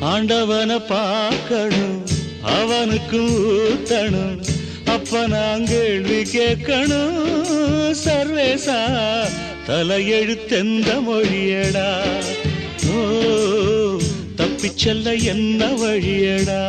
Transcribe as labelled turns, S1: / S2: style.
S1: ஆண்டவனை பார்க்கணும் அவனுக்கு ஊத்தணும் அப்ப நான் கேள்வி கேட்கணும் சர்வேசா தலையெழுத்தெந்த மொழியடா. ஓ தப்பிச்செல்ல என்ன வழியடா.